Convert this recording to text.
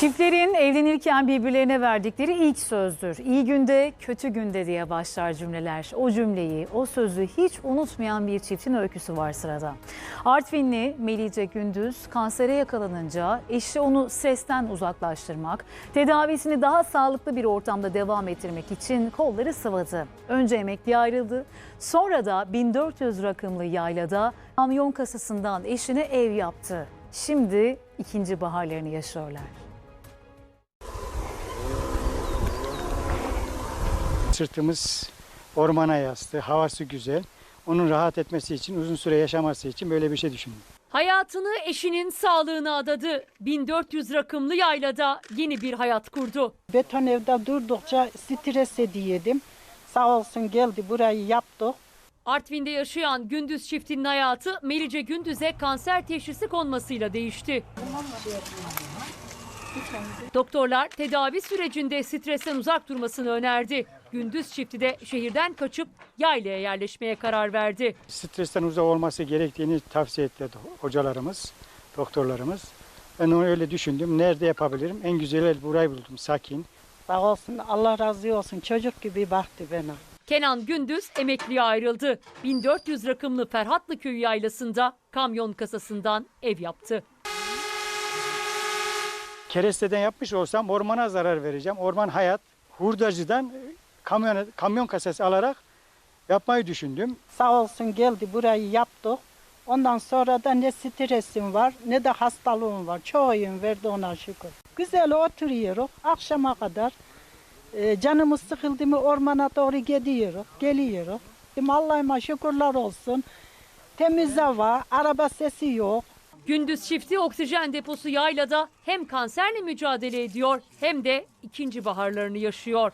Çiftlerin evlenirken birbirlerine verdikleri ilk sözdür. İyi günde, kötü günde diye başlar cümleler. O cümleyi, o sözü hiç unutmayan bir çiftin öyküsü var sırada. Artvinli Melice Gündüz kansere yakalanınca eşi onu stresten uzaklaştırmak, tedavisini daha sağlıklı bir ortamda devam ettirmek için kolları sıvadı. Önce emekliye ayrıldı, sonra da 1400 rakımlı yaylada kamyon kasasından eşine ev yaptı. Şimdi ikinci baharlarını yaşıyorlar. Sırtımız ormana yastı, havası güzel. Onun rahat etmesi için, uzun süre yaşaması için böyle bir şey düşündüm. Hayatını eşinin sağlığına adadı. 1400 rakımlı yaylada yeni bir hayat kurdu. Beton evde durdukça stres ediyedim. Sağ olsun geldi burayı yaptı. Artvin'de yaşayan Gündüz çiftinin hayatı Melice Gündüz'e kanser teşhisi konmasıyla değişti. Doktorlar tedavi sürecinde stresten uzak durmasını önerdi. Gündüz çifti de şehirden kaçıp yaylaya yerleşmeye karar verdi. Stresten uzak olması gerektiğini tavsiye etti hocalarımız, doktorlarımız. Ben onu öyle düşündüm. Nerede yapabilirim? En güzeli burayı buldum, sakin. Sağ olsun Allah razı olsun çocuk gibi baktı bana. Kenan Gündüz emekliye ayrıldı. 1400 rakımlı Ferhatlı Köyü yaylasında kamyon kasasından ev yaptı. Keresteden yapmış olsam ormana zarar vereceğim. Orman hayat. Hurdacıdan kamyon, kamyon kasası alarak yapmayı düşündüm. Sağ olsun geldi burayı yaptı. Ondan sonra da ne stresim var ne de hastalığım var. Çoğuyum verdi ona şükür. Güzel oturuyoruz akşama kadar. Ee, canımız sıkıldı mı ormana doğru gidiyoruz, geliyoruz. Allah'ıma şükürler olsun. Temiz hava, araba sesi yok. Gündüz çifti oksijen deposu yaylada hem kanserle mücadele ediyor hem de ikinci baharlarını yaşıyor.